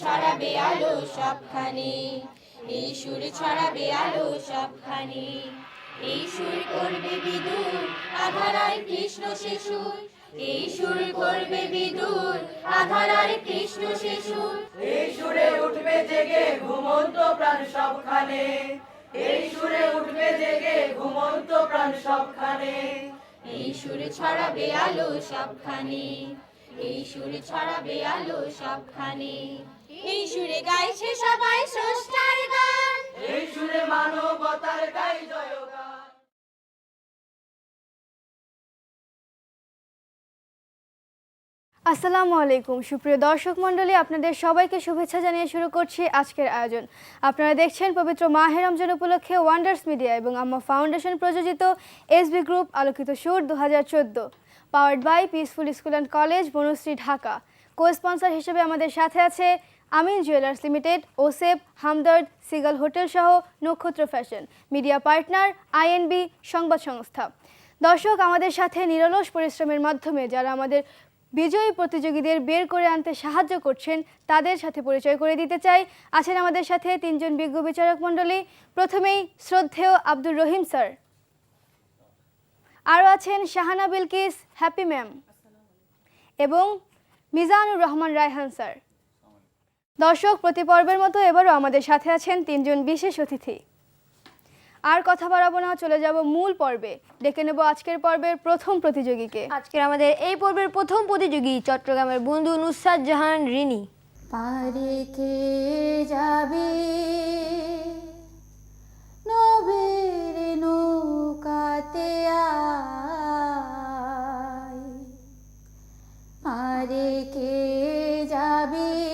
ছড়াবে আলো সবখানে। এই সুর ছড়াবে আলো সবখানে। এই সুর করবে বিদুর আধারায় কৃষ্ণ শিশুর এই সুর করবে বিদুর আধারায় কৃষ্ণ শিশুর এই সুরে উঠবে জেগে ঘুমন্ত প্রাণ সবখানে। এই সুরে উঠবে জেগে ঘুমন্ত প্রাণ সবখানে। এই সুর ছড়াবে আলো সবখানে। এই সুর ছড়াবে আলো সবখানে। এই সুরে গাইছে সবাই স্রষ্টার গান। এই সুরে মানবতার গাই জয়গান। আসসালামু আলাইকুম। সুপ্রিয় দর্শক মণ্ডলী আপনাদের সবাইকে শুভেচ্ছা জানিয়ে শুরু করছি আজকের আয়োজন। আপনারা দেখছেন পবিত্র মাহের রমজান উপলক্ষে ওয়ান্ডার্স মিডিয়া এবং আম্মা ফাউন্ডেশন প্রযোজিত এসবি গ্রুপ আলোকিত সুর দু হাজার চোদ্দ। Powered by peaceful school and college Banasree Dhaka. Co sponsor হিসেবে আমাদের সাথে আছে আমিন জুয়েলার্স লিমিটেড ওসেপ হামদর্দ, সিগাল হোটেল সহ Nakshatra fashion, media partner, INB, সংবাদ সংস্থা। দর্শক, আমাদের সাথে নিরলস পরিশ্রমের মাধ্যমে যারা আমাদের বিজয়ী প্রতিযোগীদের বের করে আনতে সাহায্য করছেন, তাদের সাথে পরিচয় করে দিতে চাই। আছেন আমাদের সাথে তিনজন বিজ্ঞ বিচারক মণ্ডলী। প্রথমেই শ্রদ্ধেয় আব্দুর রহিম স্যার। আরও আছেন শাহানা বিলকিস, হ্যাপি ম্যাম। এবং মিজানুর রহমান রায়হান স্যার। দর্শক প্রতি পর্বের মতো এবারও আমাদের সাথে আছেন তিনজন বিশেষ অতিথি। আর কথা বাড়াবো না চলে যাব মূল পর্বে। ডেকে নেব আজকের পর্বের প্রথম প্রতিযোগীকে। আজকের আমাদের এই পর্বের প্রথম প্রতিযোগী চট্টগ্রামের বন্ধু নুসরাত জাহান রিনি। পারে কে যাবে? নবীর নৌকাতে আয়। যাবে?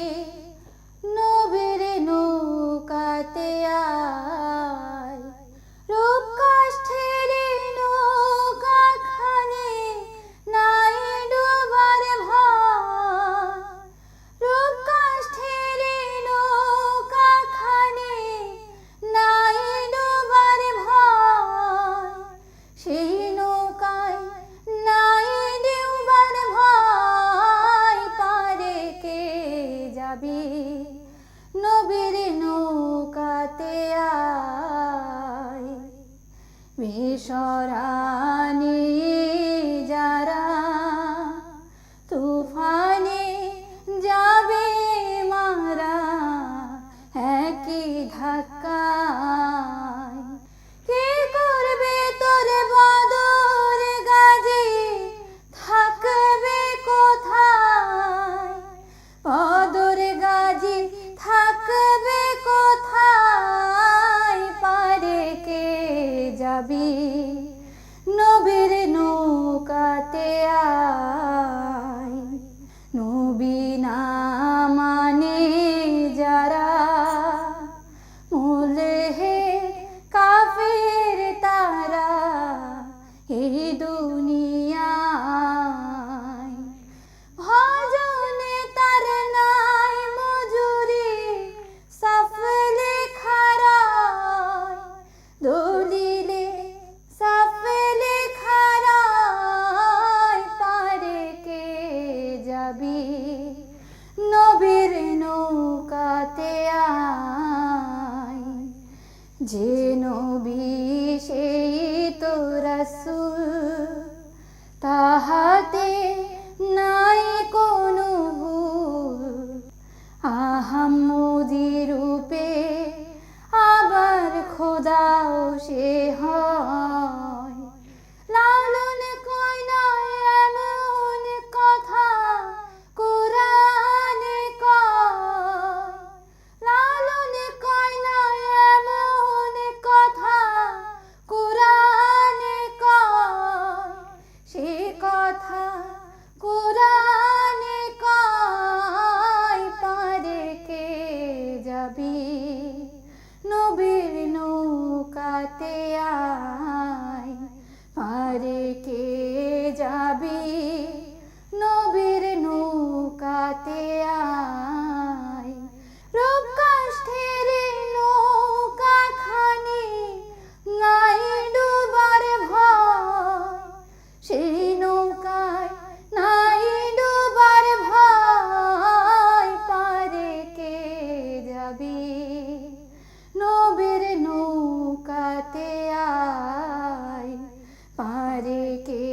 কে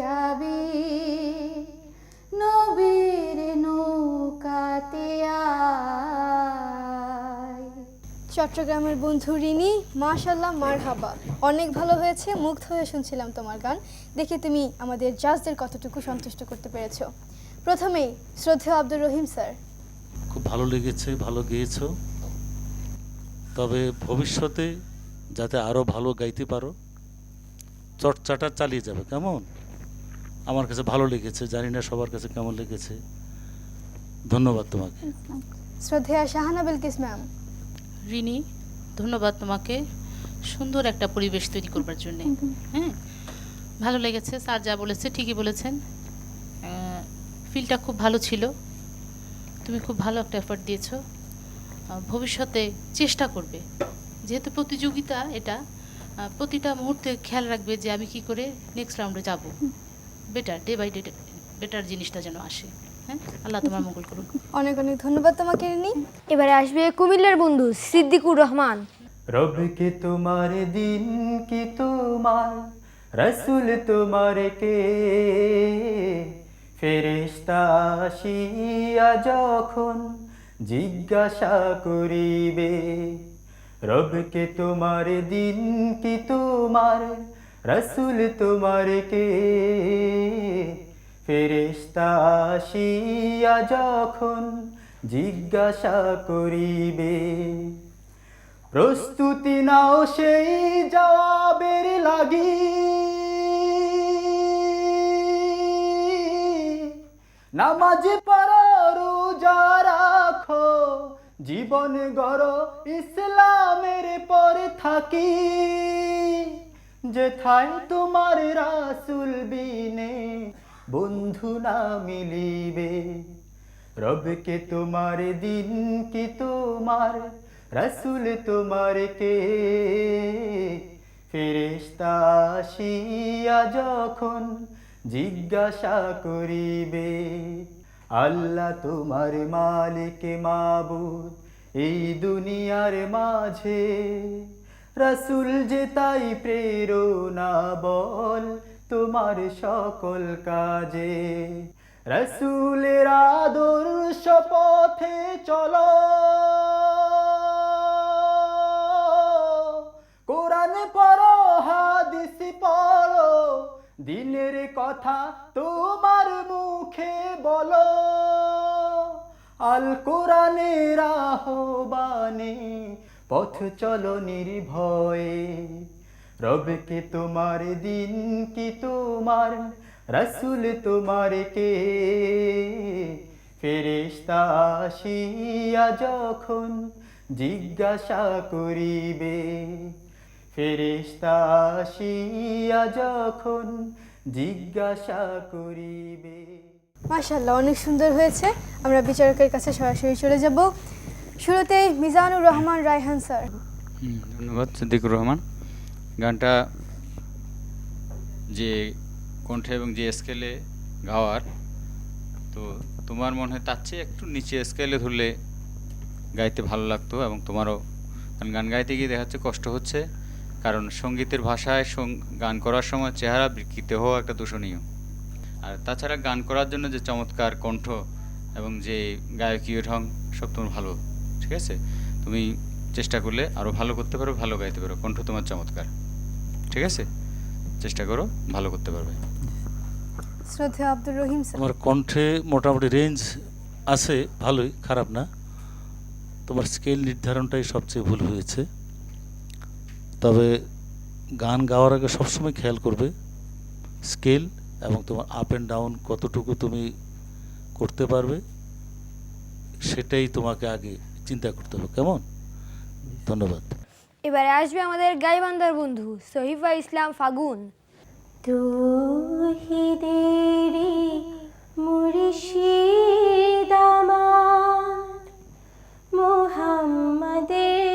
যাবি? নবীর নৌকাতে চট্টগ্রামের বন্ধু রিনি মাশাল্লাহ মার হাবা অনেক ভালো হয়েছে মুগ্ধ হয়ে শুনছিলাম তোমার গান। দেখে তুমি আমাদের জাজদের কতটুকু সন্তুষ্ট করতে পেরেছ। প্রথমেই শ্রদ্ধেয় আব্দুর রহিম স্যার। খুব ভালো লেগেছে ভালো গেয়েছো। তবে ভবিষ্যতে যাতে আরও ভালো গাইতে পারো চর্চাটা চালিয়ে যাবে কেমন? আমার কাছে ভালো লেগেছে জানি না সবার কাছে কেমন লেগেছে। ধন্যবাদ তোমাকে। শ্রদ্ধেয়া শাহানা বিলকিস ম্যাম। রিনি ধন্যবাদ তোমাকে সুন্দর একটা পরিবেশ তৈরি করবার জন্যে। হ্যাঁ ভালো লেগেছে স্যার যা বলেছে ঠিকই বলেছেন। ফিলটা খুব ভালো ছিল। তুমি খুব ভালো একটা এফার্ট দিয়েছ। ভবিষ্যতে চেষ্টা করবে। যেহেতু প্রতিযোগিতা এটা প্রতিটা মুহূর্তে খেয়াল রাখবে যে আমি কি করে নেক্সট রাউন্ডে যাব। Better day by day better জিনিসটা যেন আসে। হ্যাঁ? আল্লাহ তোমার মঙ্গল করুন অনেক অনেক ধন্যবাদ তোমাকে রিনি। এবারে আসবে কুমিল্লার বন্ধু সিদ্দিকুর রহমান। রব কে তোমার দিন কি তোমার? রসুল তোমার কে? ফেরেশতা আসিয়া যখন জিজ্ঞাসা করিবে রবকে তোমার দিন কি তোমার? রসুল তোমার কে? ফেরেশতা আসিয়া যখন জিজ্ঞাসা করিবে, প্রস্তুতি নাও সেই জবাবের লাগি। নামাজ পড়ো, রোজা রাখো। জীবন গড় ইসলামের পর থাকি। যেথায় তোমার রাসুল বিনে বন্ধু না মিলিবে। রবকে তোমার দিন কি তোমার, রসুল তোমার কে? আসিয়া যখন জিজ্ঞাসা করিবে আল্লাহ তোমার মালিক মাবুদ এই দুনিয়ার মাঝে। রসুল যে তাই প্রেরণা বল তোমার সকল কাজে। রসুলের আদর্শ পথে চলো। কোরআন পড়ো, হাদিস পড়ো দিনের কথা তোমার মুখে বলো। আল কোরআনের আহ্বানে পথ চলো নির্ভয়ে। রবকে তোমার দিন কি তোমার? রসুল তোমার কে? ফেরেশতা আসিয়া যখন জিজ্ঞাসা করিবে, ফেরেশতা আসিয়া যখন জিজ্ঞাসা করিবে। মাশাল্লাহ অনেক সুন্দর হয়েছে। আমরা বিচারকের কাছে সরাসরি চলে যাব। শুরুতেই মিজানুর রহমান রায়হান স্যার। ধন্যবাদ। সিদ্দিকুর রহমান। গানটা যে কণ্ঠে এবং যে স্কেলে গাওয়ার, তো তোমার মনে হয় তার চেয়ে একটু নিচে স্কেলে ধরলে গাইতে ভালো লাগতো এবং তোমারও, কারণ গান গাইতে গিয়ে দেখা যাচ্ছে কষ্ট হচ্ছে। কারণ সঙ্গীতের ভাষায় গান করার সময় চেহারা বিকৃত হওয়া একটা দূষণীয়। আর তাছাড়া গান করার জন্য যে চমৎকার কণ্ঠ এবং যে গায়কীয় ঢং সব তোমার ভালো ঠিক আছে? তুমি চেষ্টা করলে আরও ভালো করতে পারো ভালো গাইতে পারো। কণ্ঠ তোমার চমৎকার ঠিক আছে? চেষ্টা করো ভালো করতে পারবে। শ্রদ্ধেয় আব্দুর রহিম স্যার। তোমার কণ্ঠে মোটামুটি রেঞ্জ আছে ভালোই খারাপ না। তোমার স্কেল নির্ধারণটাই সবচেয়ে ভুল হয়েছে। তবে গান গাওয়ার আগে সবসময় খেয়াল করবে। স্কেল এবং তোমার আপ অ্যান্ড ডাউন কতটুকু তুমি করতে পারবে সেটাই তোমাকে আগে চিন্তা করতে হবে। কেমন? ধন্যবাদ। এবারে আসবে আমাদের গাইবান্ধার বন্ধু সহিফা ইসলাম ফাগুন। তৌহিদেরি মুহাম্মাদের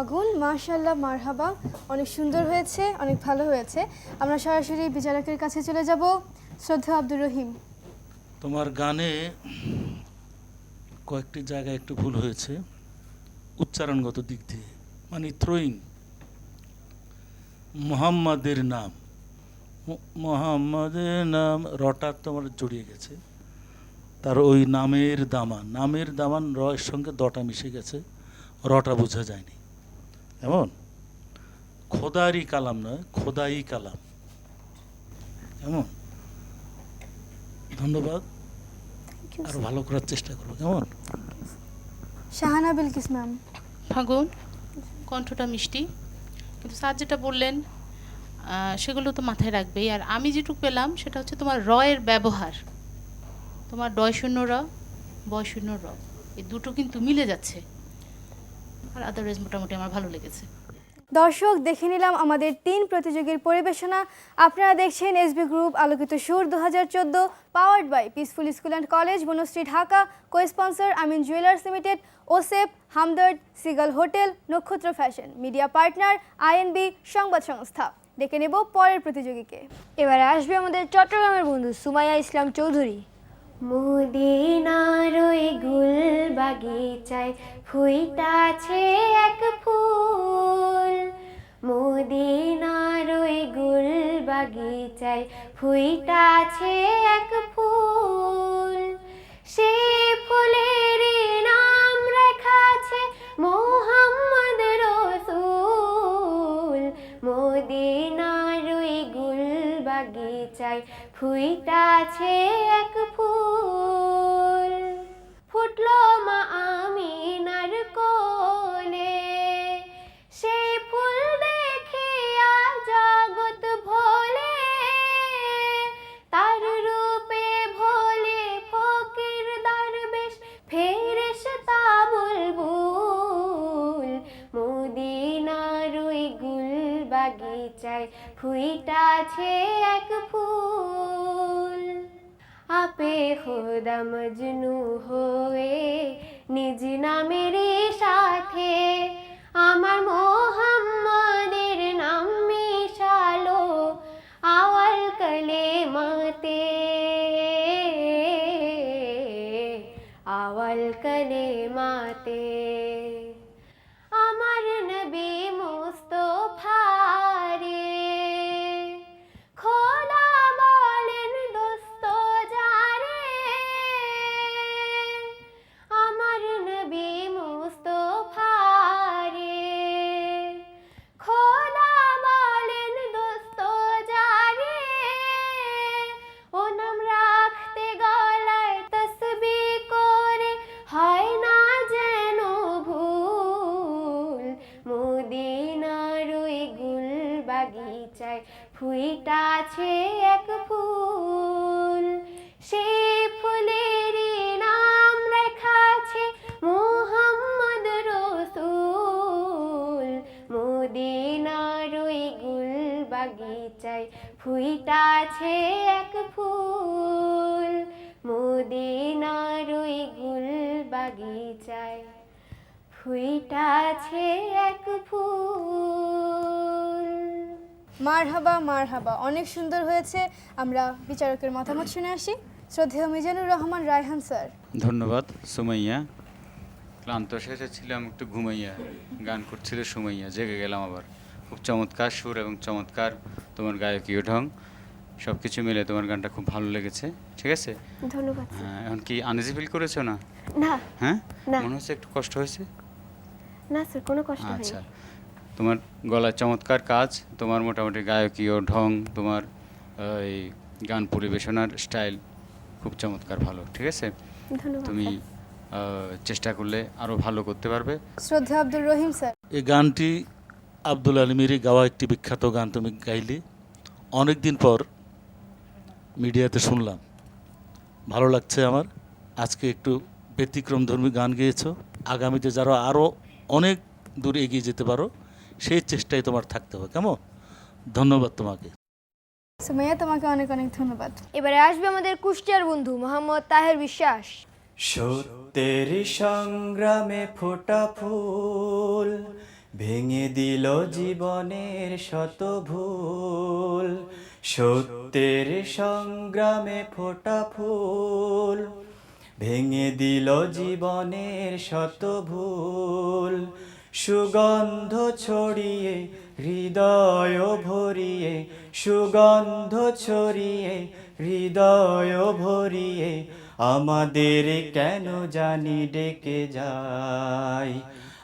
ফাগুন মাশাল্লাহ মারহাবা। অনেক সুন্দর হয়েছে, অনেক ভালো হয়েছে। আমরা সরাসরি বিচারকের কাছে চলে যাব, শ্রদ্ধা আব্দুর রহিম। তোমার গানে কয়েকটি জায়গায় একটু ভুল হয়েছে। উচ্চারণগত দিক দিয়ে মানে থ্রোয়িং মোহাম্মদের নাম মোহাম্মদের নাম, রটা তোমার জড়িয়ে গেছে। তার ওই নামের দামান নামের দামান রয়ের সঙ্গে দটা মিশে গেছে, রটা বোঝা যায়নি। এমন? খোদারি কালাম নয় খোদাই কালাম। এমন? ধন্যবাদ। আরও ভালো করার চেষ্টা করব। কেমন? শাহানা বিলকিস ম্যাম ফাগুন কণ্ঠটা মিষ্টি। কিন্তু স্যার যেটা বললেন সেগুলো তো মাথায় রাখবেই। আর আমি যেটুকু পেলাম সেটা হচ্ছে তোমার রয়ের ব্যবহার। তোমার ডয় শূন্য র বয় শূন্য র। এই দুটো কিন্তু মিলে যাচ্ছে। আর আদারওয়াইজ মোটামুটি আমার ভালো লেগেছে। দর্শক দেখে নিলাম আমাদের তিন প্রতিযোগীর পরিবেশনা। আপনারা দেখছেন এসবি গ্রুপ আলোকিত সুর দু হাজার চোদ্দ powered by peaceful school and college Banasree Dhaka. Co sponsor Amin jewellers limited ওসেপ Hamdard seagull hotel Nakshatra fashion media partner INB সংবাদ সংস্থা। ডেকে নেব পরের প্রতিযোগীকে। এবারে আসবে আমাদের চট্টগ্রামের বন্ধু সুমাইয়া ইসলাম চৌধুরী। মদিনার ওই গুল বাগিচায় ফুইটাছে এক ফুল। মদিনার ওই গুল বাগিচায় ফুইটাছে এক ফুল। সে ফুলের নাম রেখাছে মোহাম্মদ রসুল। মদিনার ওই গুল বাগিচায় ফুইটাছে এক ফুইটাছে এক ফুল। আপে খোদা মজনু হয়ে নিজ নামের সাথে আমার মোহাম্মদের নাম মিশালো। আওয়াল কলে মাতে আছে এক ফুল সেই ফুলের নাম লেখা আছে মোহাম্মদ রসুল। মদিনার ওই গুল বাগিচায় ফুইতাছে এক ফুল, মদিনার ওই গুল বাগিচায় ফুইতাছে এক ফুল। মারহাবা মারহাবা। অনেক সুন্দর হয়েছে। আমরা বিচারকের মতামত শুনে আসি। শ্রদ্ধেয় মিজানুর রহমান রায়হান স্যার। ধন্যবাদ সুমাইয়া। ক্লান্ত শেষে ছিলাম একটু ঘুমাইয়া। গান করছিল সুমাইয়া। জেগে গেলাম আবার। খুব চমৎকার সুর এবং চমৎকার তোমার গায়কীয় ঢং। সব কিছু মিলে তোমার গানটা খুব ভালো লেগেছে। ঠিক আছে? ধন্যবাদ হ্যাঁ, এখন কি আনইজি ফিল করেছ না? না হ্যাঁ? না। মনে হচ্ছে একটু কষ্ট হয়েছে? না স্যার কোনো কষ্ট আচ্ছা। হয়নি। তোমার গলায় চমৎকার কাজ তোমার মোটামুটি গায়কীয় ঢং তোমার এই গান পরিবেশনার স্টাইল খুব চমৎকার ভালো ঠিক আছে? ধন্যবাদ তুমি চেষ্টা করলে আরও ভালো করতে পারবে। শ্রদ্ধেয় আব্দুর রহিম স্যার। এই গানটি আব্দুল আলমিরই গাওয়া একটি বিখ্যাত গান তুমি গাইলে। অনেক দিন পর মিডিয়াতে শুনলাম। ভালো লাগছে আমার। আজকে একটু ব্যতিক্রম ধর্মী গান গেয়েছো। আগামীতে যারা আরও অনেক দূর এগিয়ে যেতে পারো সেই চেষ্টাই তোমার থাকতে হবে কেমন? ধন্যবাদ তোমাকে। সুমাইয়া তোমাকে অনেক অনেক ধন্যবাদ। এবারে আসবে আমাদের কুষ্টিয়ার বন্ধু মোহাম্মদ তাহের বিশ্বাস। সত্যের সংগ্রামে ফোটা ফুল ভেঙে দিল জীবনের শত ভুল। সত্যের সংগ্রামে ফোটা ফুল ভেঙে দিল জীবনের শত ভুল। সুগন্ধ ছড়িয়ে, হৃদয় ভরিয়ে, সুগন্ধ ছড়িয়ে, হৃদয় ভরিয়ে, আমাদের কেন জানি ডেকে যায়?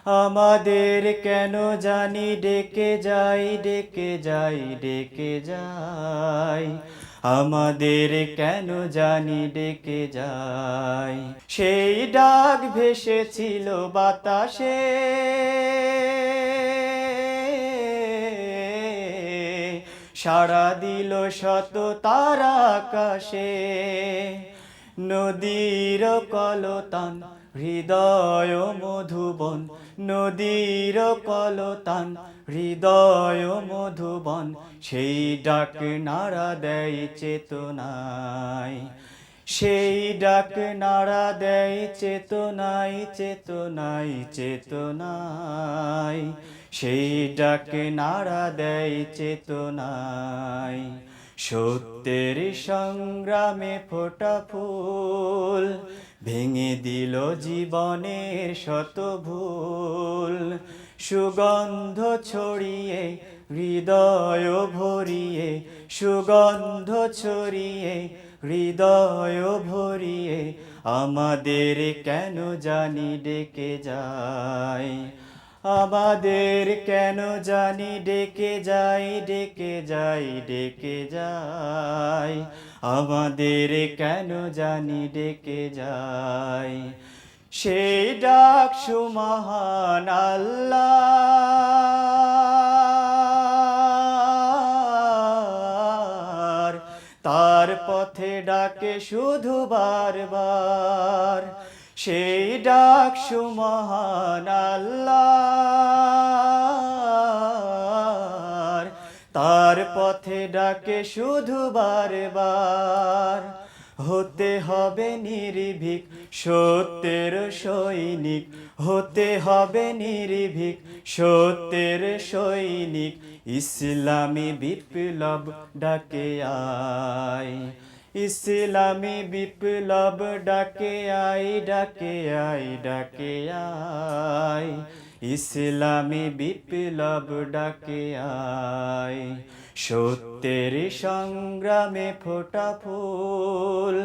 আমাদের কেন জানি ডেকে যাই ডেকে যাই ডেকে যাই আমাদের কেন জানি ডেকে যাই সেই ডাক ভেসেছিল বাতাসে। সারা দিল শত তারা আকাশে। নদীর কলতান, হৃদয় মধুবন নদীর কলতান, হৃদয় মধুবন, সেই ডাক নাড়া দেয় চেতনায়। সেই ডাক নাড়া দেয় চেতনায় চেতনায় চেতনায়। সেই ডাক নাড়া দেয় চেতনায়। সত্যের সংগ্রামে ফোটা ফুল ভেঙে দিল জীবনের শত ভুল সুগন্ধ ছড়িয়ে, হৃদয় ভরিয়ে, সুগন্ধ ছড়িয়ে, হৃদয় ভরিয়ে, আমাদের কেন জানি ডেকে যায়? আমাদের কেন জানি ডেকে যাই ডেকে যাই ডেকে যাই? আমাদের কেন জানি ডেকে যাই? সেই ডাক সুমহান আল্লাহ। তার পথে ডাকে শুধু বারবার। সেই ডাক সুমহান আল্লাহ। তার পথে ডাকে শুধু বারবার। হতে হবে নির্ভীক সত্যের সৈনিক। হতে হবে নির্ভীক সত্যের সৈনিক। ইসলামী বিপ্লব ডাকে আয়। ইসলামী বিপ্লব ডাকে আই ডাকে আই ডাকে আই। ইসলামী বিপ্লব ডাকে আই। সত্যের সংগ্রামে ফোটা ফুল,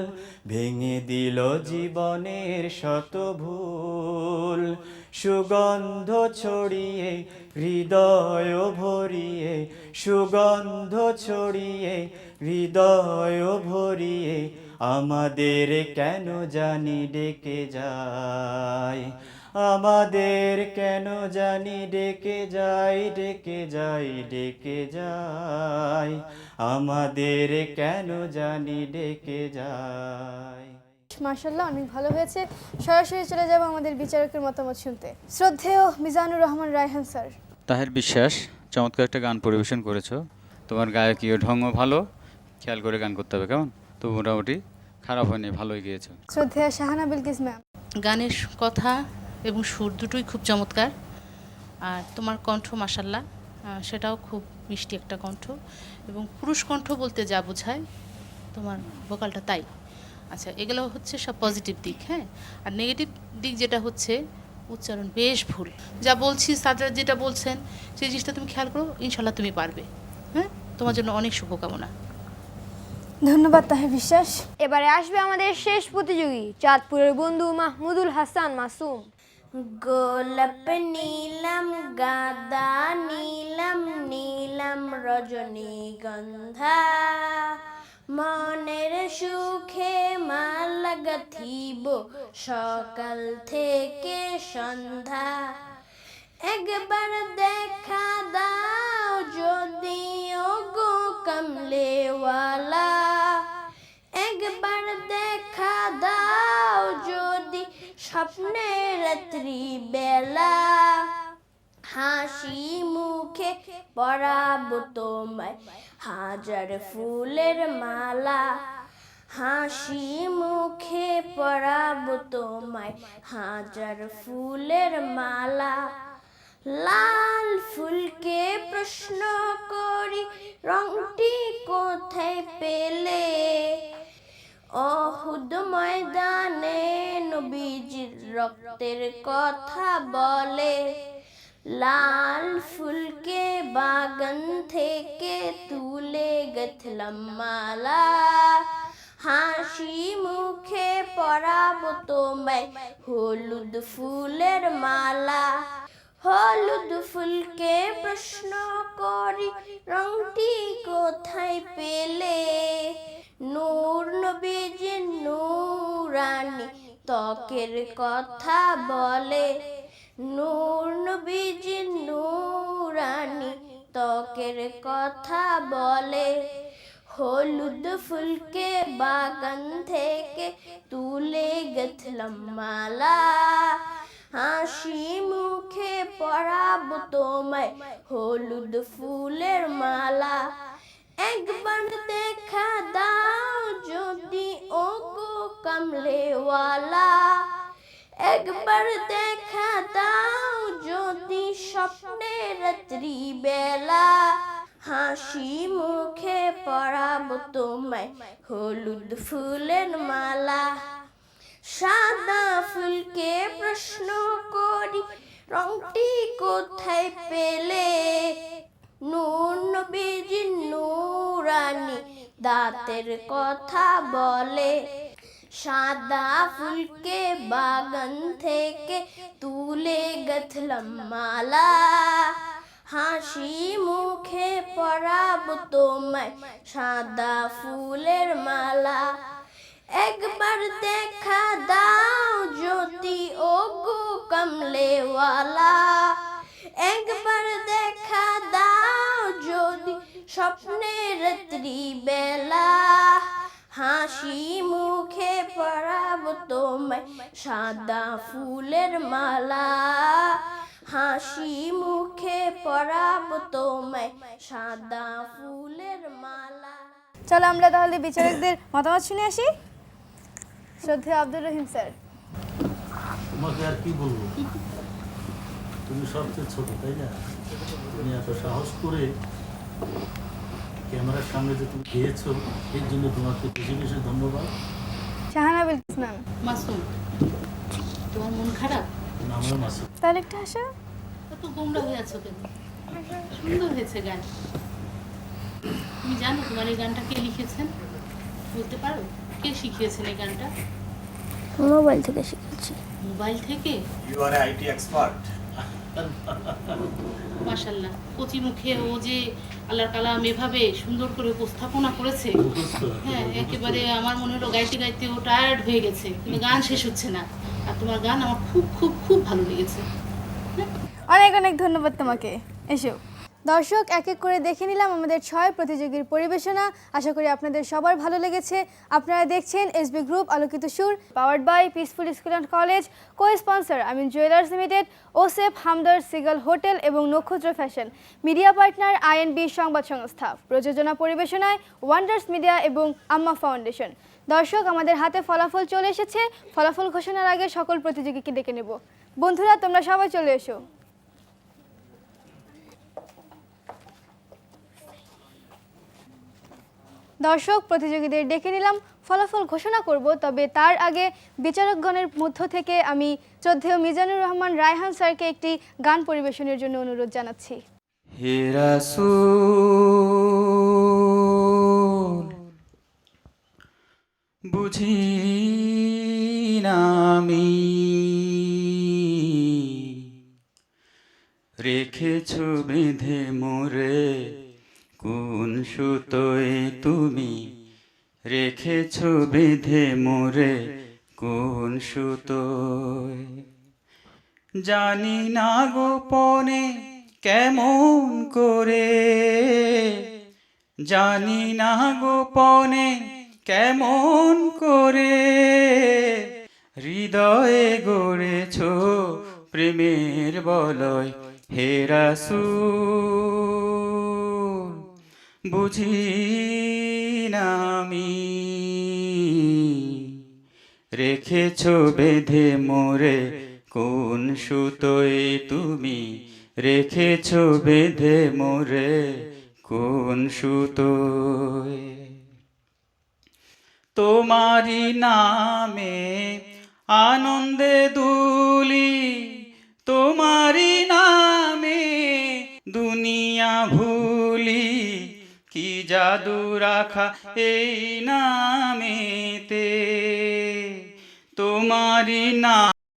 ভেঙে দিল জীবনের শত ভুল। সুগন্ধ ছড়িয়ে হৃদয় ভরিয়ে, সুগন্ধ ছড়িয়ে, হৃদয় ভরিয়ে আমাদের কেন জানি ডেকে যায়? আমাদের কেন জানি ডেকে যাই ডেকে যাই ডেকে যাই আমাদের কেন জানি ডেকে যাই মার্শাল্লাহ অনেক ভালো হয়েছে। সরাসরি চলে যাব আমাদের বিচারকের মতামত শুনতে। শ্রদ্ধেয় মিজানুর রহমান রায়হান স্যার। তাহের বিশ্বাস চমৎকার একটা গান পরিবেশন করেছ। তোমার গায়কীয় ঢঙ্গ ভালো? খেয়াল করে গান করতে হবে কেমন? তো মোটামুটি খারাপ হয়নি ভালোই গিয়েছো। শ্রদ্ধেয় শাহানা বিলকিস ম্যাম। গানের কথা এবং সুর দুটোই খুব চমৎকার। আর তোমার কণ্ঠ মাসাল্লাহ সেটাও খুব মিষ্টি একটা কণ্ঠ। এবং পুরুষ কণ্ঠ বলতে যা বোঝায় তোমার ভোকালটা তাই। আচ্ছা এগুলো হচ্ছে সব পজিটিভ দিক হ্যাঁ? আর নেগেটিভ দিক যেটা হচ্ছে উচ্চারণ বেশ ভুল। যা বলছি সাজা যেটা বলছেন সেই জিনিসটা তুমি খেয়াল করো ইনশাল্লাহ তুমি পারবে হ্যাঁ? তোমার জন্য অনেক শুভকামনা। ধন্যবাদ তাহের বিশ্বাস। এবারে আসবে আমাদের শেষ প্রতিযোগী চাঁদপুরের বন্ধু মাহমুদুল হাসান মাসুম। গোলাপ নীলম গাদা নীলম নীলম রজনীগন্ধা। মনের সুখে সকাল থেকে সন্ধ্যা। একবার দেখা দাও যদি গো কমলেওয়ালা। একবার দেখা দাও যদি, স্বপ্নে রাত্রি বেলা। হাসি মুখে পরাবো তোমায়, হাজার ফুলের মালা। হাসি মুখে পরাবো তোমায়। হাজার ফুলের মালা, লাল ফুলকে প্রশ্ন করি, রংটি কোথায় পেলে? অহুদ ময়দানে নবীজির রক্তের কথা বলে, লাল ফুলকে বাগান থেকে তুলে গেথলাম মালা। হাসি মুখে পরাবো তোমায়। হলুদ ফুলের মালা, হলুদ ফুলকে প্রশ্ন করি, রংটি কোথায় পেলে? নূর নবীজি নূরানি ত্বকের কথা বলে, নূর নবীজি নূরানি ত্বকের কথা বলে। হলুদ ফুলকে বাগান থেকে তুলে গেথলাম মালা হাসি মুখে পরাবো তোমায় হলুদ ফুলের মালা একবার দেখা দাও যদি ও গো কমলেওয়ালা একবার দেখা দাও যদি স্বপ্নে রাত্রি বেলা হাসি মুখে পরাবো তোমায়। হলুদ ফুলের মালা, সাদা ফুলকে প্রশ্ন করি, রংটি কোথায় পেলে? নুন নবীজি নুরানি দাঁতের কথা বলে। সাদা ফুলকে বাগান থেকে তুলে গেথলাম মালা। হাসি মুখে পরাবো তোমায় সাদা ফুলের মালা। একবার দেখা দাও জ্যোতি ও গো কমলেওয়ালা। একবার দেখা দাও যদি স্বপ্নে রাত্রি বেলা হাসি মুখে পরাবো তোমায় সাদা ফুলের মালা। হাসি মুখে পরাবো তোমায় সাদা ফুলের মালা। চলো আমরা তাহলে বিচারকদের মতামত শুনে আসি। শ্রদ্ধেয় আব্দুর রহিম স্যার। তোমাকে আর কি বলব? তুমি সবচেয়ে ছোট তাই না? তুমি এত সাহস করে ক্যামেরার সামনে যে তুমি গিয়েছো এর জন্য তোমাকে বেশি বেশি ধন্যবাদ। শাহানা বিলকিস ম্যাম মাসুম তোমার মন খারাপ? তাহলে একটু হাসো এত গোমরা হয়ে আছো কেন? সুন্দর হয়েছে গান। তুমি জানো তোমার এই গানটা কে লিখেছেন? বলতে পারো? কে শিখিয়েছেন এই গানটা? মোবাইল থেকে শিখেছি। মোবাইল থেকে? You are an IT expert. মাশাল্লাহ কচি মুখে ও যে আল্লাহর কালাম এভাবে সুন্দর করে উপস্থাপনা করেছে হ্যাঁ একেবারে আমার মনে হলো গাইতে গাইতে ও টায়ার্ড হয়ে গেছে কিন্তু গান শেষ হচ্ছে না। আর তোমার গান আমার খুব খুব খুব ভালো লেগেছে। অনেক অনেক ধন্যবাদ তোমাকে। এসো। দর্শক, এক এক করে দেখে নিলাম আমাদের ছয় প্রতিযোগীর পরিবেশনা। আশা করি আপনাদের সবার ভালো লেগেছে। আপনারা দেখছেন এসবি গ্রুপ আলোকিত সুর powered by peaceful school and college co sponsor Amin jewellers limited ওসেফ Hamdard সিগল hotel এবং Nakshatra fashion media partner INB সংবাদ সংস্থা। প্রযোজনা পরিবেশনায় ওয়ান্ডার্স মিডিয়া এবং আম্মা ফাউন্ডেশন দর্শক, আমাদের হাতে ফলাফল চলে এসেছে। ফলাফল ঘোষণার আগে সকল প্রতিযোগীকে ডেকে নেব। বন্ধুরা, তোমরা সবাই চলে এসো। দর্শক, প্রতিযোগীদের ডেকে নিলাম। ফলাফল ঘোষণা করব, তবে তার আগে বিচারকগণের মধ্য থেকে আমি শ্রদ্ধেয় মিজানুর রহমান, রায়হান স্যারকে একটি গান পরিবেশনের জন্য অনুরোধ জানাচ্ছি। হে রাসূল বুঝি না আমি। রেখেছ বেঁধে মোরে, কোন সুতোয় তুমি? রেখেছ বেঁধে মোরে, কোন সুতোয়? জানি না গোপনে কেমন করে, জানি না গোপনে কেমন করে হৃদয়ে গড়েছ প্রেমের বলয় হে রাসূল? বুঝি না আমি রেখেছ বেঁধে মোরে কোন সুতোয় তুমি? রেখেছ বেঁধে মোরে কোন সুতোয়? তোমারি নামে আনন্দে দুলি তোমারি নামে দুনিয়া ভুলি। কি জাদু রাখা এই নামেতে? তোমারি নাম